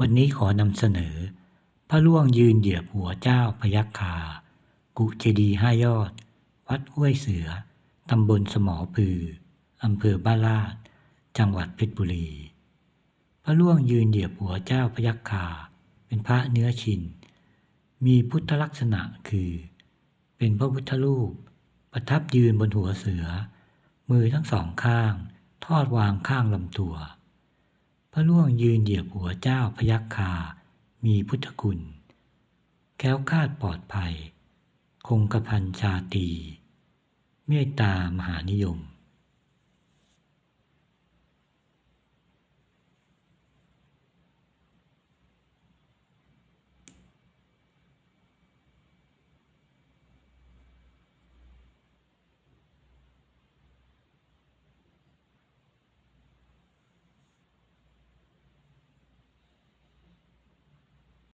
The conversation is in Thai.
วันนี้ขอนำเสนอ พระล่วงยืนเหยียบหัวเจ้าพยัคฆากุเจดีห้ายอด วัดห้วยเสือ ตำบลสมอพืออำเภอบ้านลาด จังหวัดเพชรบุรี พระล่วงยืนเหยียบหัวเจ้าพยัคฆาเป็นพระเนื้อชิน มีพุทธลักษณะคือ เป็นพระพุทธรูป ประทับยืนบนหัวเสือ มือทั้งสองข้าง ทอดวางข้างลำตัว ระล่วงยืนเหยียบหัวเจ้าพยัคฆามีพุทธคุณ แค้วคาดปลอดภัย คงกระพันชาตรีเมตตามหานิยม